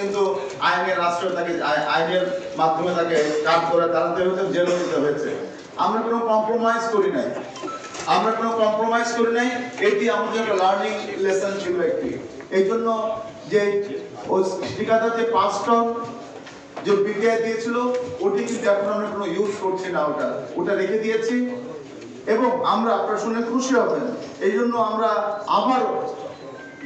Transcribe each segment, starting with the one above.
কিন্তু আইনের আশ্রয় তাকে আইনের মাধ্যমে তাকে কাজ করে হয়েছে। আমরা কোনো কম্প্রোমাইজ করি নাই। আমরা কোনো কম্প্রোমাইজ করি নাই। এটি আমাদের একটা লার্নিং লেসন ছিল একটি। এই জন্য যে ঠিকাদার যে পাঁচ টন যে বিক্রিয়া দিয়েছিল, ওটি কিন্তু এখন আমরা কোনো ইউজ করছি না ওটা। ওটা রেখে দিয়েছি। এবং আমরা আপনারা শুনে খুশি হবেন। এই জন্য আমরা আবারও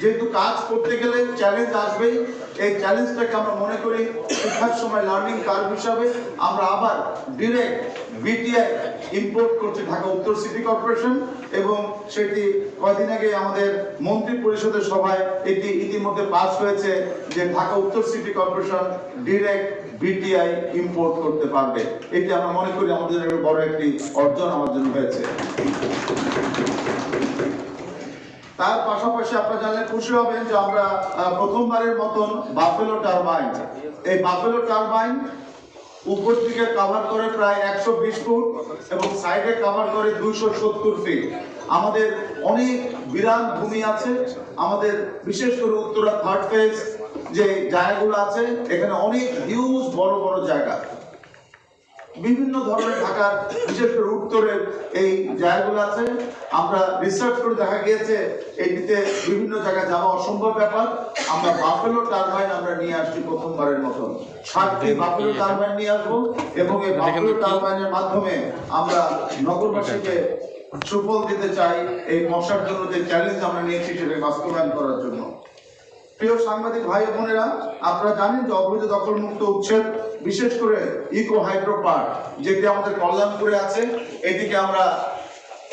যেহেতু কাজ করতে গেলে চ্যালেঞ্জ আসবেই। এই চ্যালেঞ্জটাকে আমরা মনে করি শিক্ষার সময় লার্নিং কার্ভ হিসাবে। আমরা আবার ডিরেক্ট বিটিআই ইম্পোর্ট করছি ঢাকা উত্তর সিটি কর্পোরেশন এবং সেটি কয়দিন আগে আমাদের মন্ত্রী পরিষদের সভায় এটি ইতিমধ্যে পাস হয়েছে যে ঢাকা উত্তর city corporation direct BTI import করতে পারবে। এটি আমরা মনে করি আমাদের বড় একটি অর্জন আমার জন্য হয়েছে। তার পাশাপাশি আপনারা জানলে খুশি হবেন যে আমরা প্রথমবারের মতন বাফেলো টারবাইন, এই বাফেলো টারবাইন উপর দিকে কভার করে প্রায় একশো বিশ ফুট এবং সাইডে কভার করে দুইশো সত্তর ফিট আমাদের অনেক বিরান ভূমি আছে। আমাদের বিশেষ করে উত্তরা থার্ড ফেজ যে জায়গাগুলো আছে, এখানে অনেক হিউজ বড় বড় জায়গা। বিভিন্ন ধরনের ঢাকার বিশেষ করে উত্তরের এই জায়গাগুলো আছে। আমরা রিসার্চ করে দেখা গিয়েছে এটিতে বিভিন্ন জায়গায় যাওয়া অসম্ভব ব্যাপার। আমরা বাফেলো টারবাইন আমরা নিয়ে আসছি প্রথমবারের মতন সাতটি বাফেলো টারবাইন নিয়ে আসব এবং এই বাফেলো টারবাইনের মাধ্যমে আমরা নগরবাসীকে সুফল দিতে চাই এই মশার জন্য যে চ্যালেঞ্জ আমরা নিয়েছি সেটা বাস্তবায়ন করার জন্য। প্রিয় সাংবাদিক ভাই বোনেরা, আপনারা জানেন যে অবৈধ দখল মুক্ত উচ্ছেদ, বিশেষ করে ইকো হাইড্রো পার্ক, যেটি আমাদের কল্যাণপুরে আছে, এদিকে আমরা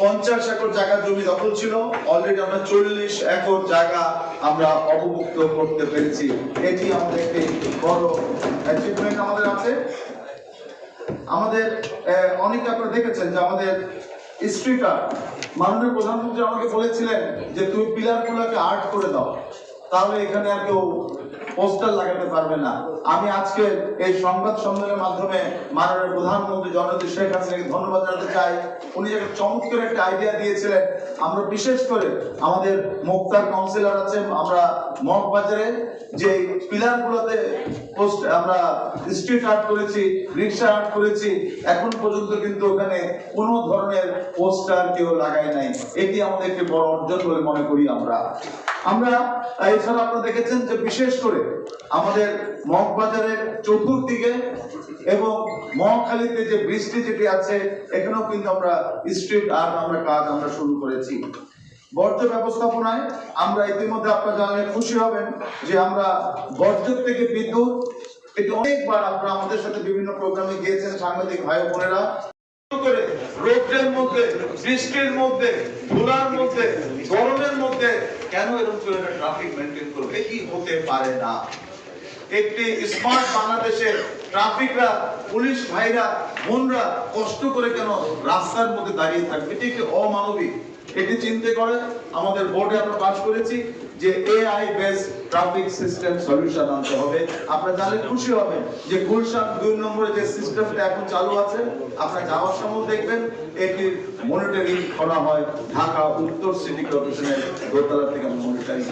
পঞ্চাশ একর জায়গা জমি দখল ছিল অলরেডি আমরা চল্লিশ একর জায়গা আমরা অবমুক্ত করতে পেরেছি। এটি আমাদের একটি বড় অ্যাচিভমেন্ট আমাদের আছে। আমাদের অনেকে আপনারা দেখেছেন যে আমাদের স্ট্রিট আর্ট মাননীয় প্রধানমন্ত্রী আমাকে বলেছিলেন যে তুমি পিলার গুলোকে আর্ট করে দাও। তাহলে এখানে আর কেউ পোস্টার লাগাতে পারবে না। আমি আজকে এই সংবাদ সম্মেলনের মাধ্যমে মাননীয় প্রধানমন্ত্রী জননেত্রী শেখ হাসিনাকে ধন্যবাদ জানাতে চাই। উনি একটা চমৎকার একটা আইডিয়া দিয়েছিলেন। আমরা বিশেষ করে আমাদের মুক্তার কাউন্সিলর আছে আমরা মগবাজারে যে পিলার গুলোতে পোস্ট, আমরা স্ট্রিট আর্ট করেছি, রিক্সা আর্ট করেছি, এখন পর্যন্ত কিন্তু ওখানে কোনো ধরনের পোস্টার কেউ লাগায় নাই। এটি আমাদের একটি বড় অর্জন বলে মনে করি আমরা। আমরা এছাড়া আপনারা দেখেছেন যে বিশেষ করে আমাদের মগবাজারের চতুর্দিকে এবং মহাখালীতে যে বৃষ্টি যেটি আছে, এখানেও কিন্তু আমরা স্ট্রিট আর্ট আমরা কাজ আমরা শুরু করেছি। বর্জ্য ব্যবস্থাপনায় আমরা ইতিমধ্যে আপনারা জানলে খুশি হবেন যে আমরা বর্জ্য থেকে বিদ্যুৎ, এটি অনেকবার আপনারা আমাদের সাথে বিভিন্ন প্রোগ্রামে গিয়েছেন সাংবাদিক ভাই বোনেরা। রোদ্রের মধ্যে, বৃষ্টির মধ্যে, ধুলার মধ্যে, গরমের মধ্যে কেন এরকম একটা ট্রাফিক মেনটেন করবে? কি হতে পারে না? একটি স্মার্ট বাংলাদেশের ট্রাফিকরা পুলিশ ভাইরা, বোনরা কষ্ট করে কেন রাস্তার মধ্যে দাঁড়িয়ে থাকবে? এটি একটি অমানবিক। এটি চিন্তা করে আমাদের বোর্ডে আমরা পাশ করেছি। যে AI based traffic system solution আনতে হবে। আপনারা জানলে খুশি হবেন যে গুলশান দুই নম্বরে যে সিস্টেমটা এখন চালু আছে, আপনারা যাওয়ার সময় দেখবেন, এটির মনিটরিং করা হয় ঢাকা উত্তর সিটি কর্পোরেশনের দোতলা থেকে মনিটরিং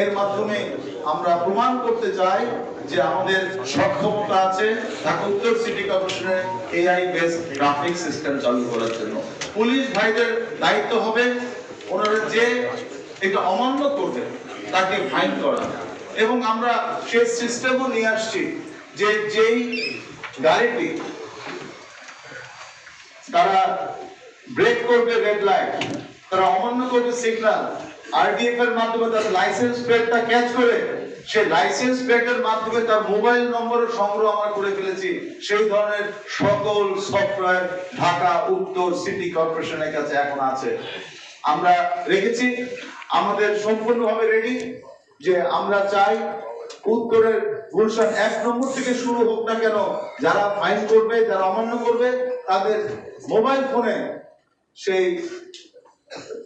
এর মাধ্যমে আমরা প্রমাণ করতে চাই যে আমাদের সক্ষমতা আছে ঢাকা উত্তর সিটি কর্পোরেশনের এআই বেসড ট্রাফিক সিস্টেম চালু করার জন্য। পুলিশ ভাইদের দায়িত্ব হবে, ওনারা যে এটা অমান্য করবে, তাকে ফাইন করা। এবং আমরা সেই সিস্টেমও নিয়ে আসছি যে যেই গাড়িটি তারা ব্রেক করবে রেড লাইট তারা অমান্য করবে সিগন্যাল আরডিএফ এর মাধ্যমে তার লাইসেন্স প্লেটটা ক্যাচ করে সে লাইসেন্স প্লেটের মাধ্যমে তার মোবাইল নম্বরের সংগ্রহ আমরা করে ফেলেছি। সেই ধরনের সকল সফটওয়্যার ঢাকা, উত্তর সিটি কর্পোরেশনের কাছে এখন আছে। আমরা রেখেছি। আমাদের সম্পূর্ণভাবে রেডি যে আমরা চাই উত্তরের গুলশান এক নম্বর থেকে শুরু হোক না কেন, যারা ফাইন করবে, যারা অমান্য করবে, তাদের মোবাইল ফোনে সেই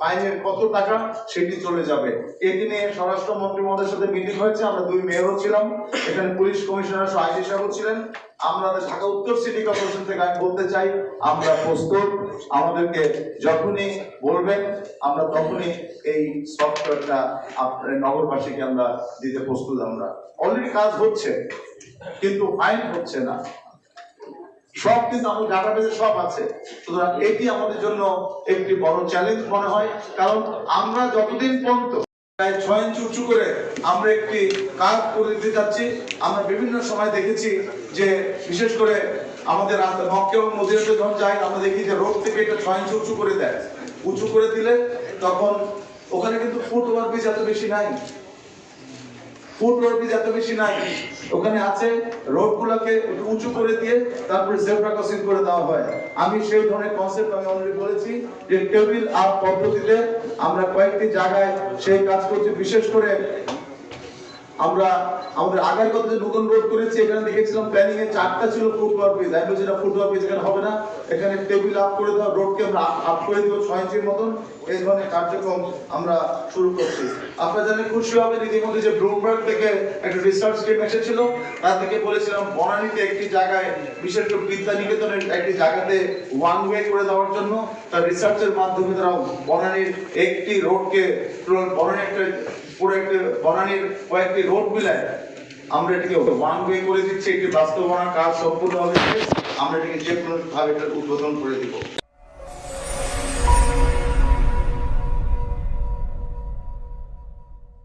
ফাইনের কত টাকা সেটি চলে যাবে। এটি নিয়ে স্বরাষ্ট্রমন্ত্রী মহোদয়ের সাথে মিটিং হয়েছে। আমরা দুই মেয়রও ছিলাম। এখানে পুলিশ কমিশনার সহ আইজি সাহেবও ছিলেন। আমরা ঢাকা উত্তর সিটি কর্পোরেশন থেকে আমি বলতে চাই, আমরা প্রস্তুত। আমাদেরকে যখনই বলবেন, আমরা তখনই এই সফটওয়্যারটা আপনার নগরবাসীকে আমরা দিতে প্রস্তুত। আমরা অলরেডি কাজ হচ্ছে, কিন্তু ফাইন হচ্ছে না। সব কিন্তু আমাদের ডাটাবেসে সব আছে। সুতরাং এটি আমাদের জন্য একটি বড় চ্যালেঞ্জ মনে হয়। কারণ আমরা যতদিন পর্যন্ত প্রায় ছয় ইঞ্চি উঁচু করে আমরা একটি কাজ করে দিতে আমরা বিভিন্ন সময় দেখেছি যে বিশেষ করে আমাদের মক্কে এবং যখন যাই, আমরা দেখি যে রোড থেকে এটা ছয় ইঞ্চি উঁচু করে দেয়। উঁচু করে দিলে তখন ওখানে কিন্তু ফুট ওভারব্রিজ এত বেশি নাই। ফুট রোড এত বেশি নাই। ওখানে আছে রোড গুলোকে উঁচু করে দিয়ে তারপরে জেব্রা ক্রসিং করে দেওয়া হয়। আমি সেই ধরনের কনসেপ্ট আমি অলরেডি বলেছি যে টেবিল আপ পদ্ধতিতে আমরা কয়েকটি জায়গায় সেই কাজ করছি। বিশেষ করে আমরা আমাদের যে নতুন রোড করেছি, এখানে দেখেছিলাম প্ল্যানিং এ চারটা ছিল ফুটওভার ব্রিজ আমি না ফুটওভার ব্রিজ এখানে হবে না। এখানে টেবিল আপ করে দেওয়া রোডকে আমরা আপ করে দিব ছয় ইঞ্চির মতন। এই ধরনের কার্যক্রম আমরা শুরু করছি। আপনারা জানেন, খুশি হবেন ইতিমধ্যে যে ব্লুমবার্গ থেকে একটা রিসার্চ টিম এসেছিল। তার থেকে বলেছিলাম, বনানীতে একটি জায়গায়, বিশেষ করে বিদ্যা নিকেতনের একটি জায়গাতে ওয়ান ওয়ে করে দেওয়ার জন্য। তার রিসার্চের মাধ্যমে তারা বনানীর একটি রোডকে পুরো বনানী একটা পুরো একটি বনানীর কয়েকটি রোড মিলায়। আমরা এটাকে ওয়ান ওয়ে করে দিচ্ছি, একটি বাস্তবায়নের কাজ সম্পূর্ণ হবে আমরা এটিকে যে কোনো ভাবে এটা উদ্বোধন করে দিব।